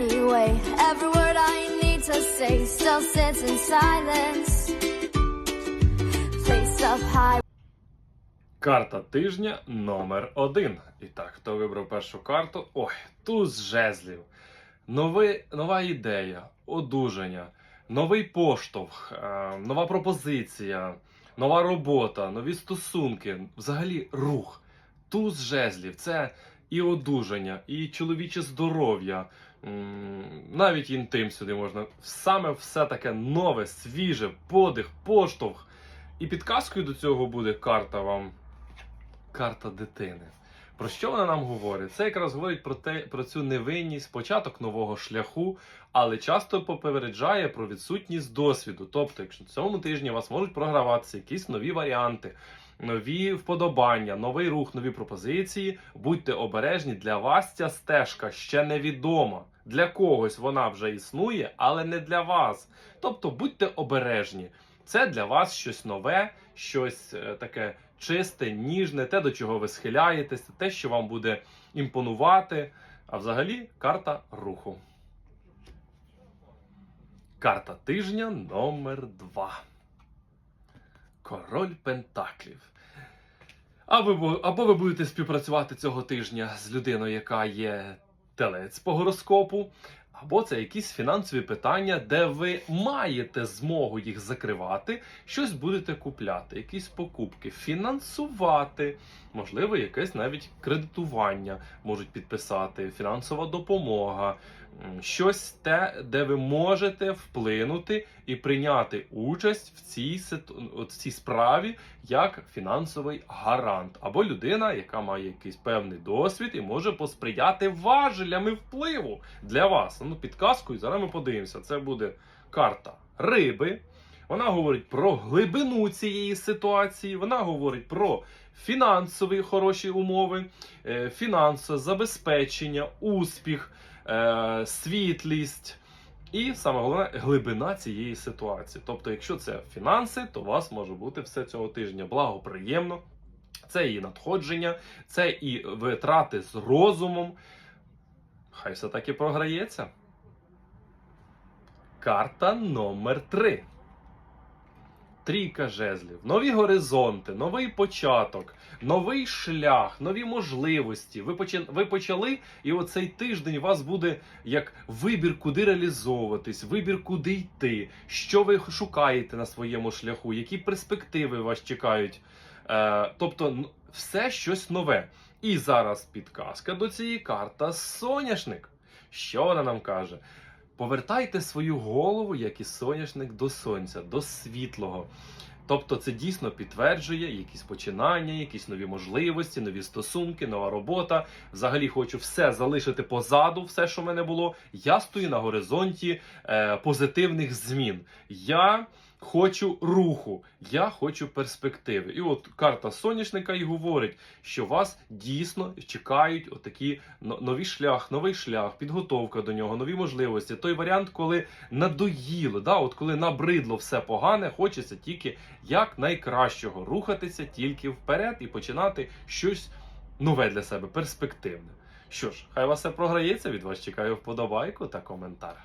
anyway. Every word I need to say still sits in silence. Place up high. Карта тижня номер один. І так, хто вибрав першу карту? Ой, туз жезлів. Нови, нова ідея, одужання, новий поштовх, е, нова пропозиція, нова робота, нові стосунки, взагалі рух. Туз жезлів це і одужання, і чоловіче здоров'я, навіть інтим сюди можна. Саме все таке нове, свіже, подих, поштовх. І підказкою до цього буде карта вам карта дитини. Про що вона нам говорить? Це якраз говорить про те, про цю невинність, початок нового шляху, але часто попереджає про відсутність досвіду. Тобто, якщо в цьому тижні у вас можуть програватися якісь нові варіанти, нові вподобання, новий рух, нові пропозиції, будьте обережні, для вас ця стежка ще невідома. Для когось вона вже існує, але не для вас. Тобто будьте обережні. Це для вас щось нове, щось е, таке чисте, ніжне, те, до чого ви схиляєтесь, те, що вам буде імпонувати. А взагалі карта руху. Карта тижня номер 2 Король Пентаклів. Або, або ви будете співпрацювати цього тижня з людиною, яка є телець по гороскопу, або це якісь фінансові питання, де ви маєте змогу їх закривати, щось будете купляти, якісь покупки, фінансувати, можливо, якесь навіть кредитування можуть підписати, фінансова допомога, щось те, де ви можете вплинути і прийняти участь в цій, в цій справі як фінансовий гарант, або людина, яка має якийсь певний досвід і може посприяти важелями впливу для вас. Ну, підказкою, зараз ми подивимося. Це буде карта риби. Вона говорить про глибину цієї ситуації. Вона говорить про фінансові хороші умови, е, фінансове забезпечення, успіх, е, світлість. І саме головне глибина цієї ситуації. Тобто, якщо це фінанси, то у вас може бути все цього тижня благоприємно. Це і надходження, це і витрати з розумом. Хай все таки програється. Карта номер 3. Трійка жезлів, нові горизонти, новий початок, новий шлях, нові можливості. Ви почали, ви почали, і оцей тиждень у вас буде як вибір, куди реалізовуватись, вибір, куди йти, що ви шукаєте на своєму шляху, які перспективи вас чекають. Е, тобто, все щось нове. І зараз підказка до цієї карта соняшник. Що вона нам каже? Повертайте свою голову, як і соняшник, до сонця, до світлого. Тобто це дійсно підтверджує якісь починання, якісь нові можливості, нові стосунки, нова робота. Взагалі хочу все залишити позаду, все, що в мене було. Я стою на горизонті е, позитивних змін. Я хочу руху, я хочу перспективи. І от карта соняшника і говорить, що вас дійсно чекають отакі нові шлях, новий шлях, підготовка до нього, нові можливості. Той варіант, коли надоїло, да, от коли набридло все погане, хочеться тільки як найкращого рухатися тільки вперед і починати щось нове для себе, перспективне. Що ж, хай вас все програється. Від вас чекаю вподобайку та коментар.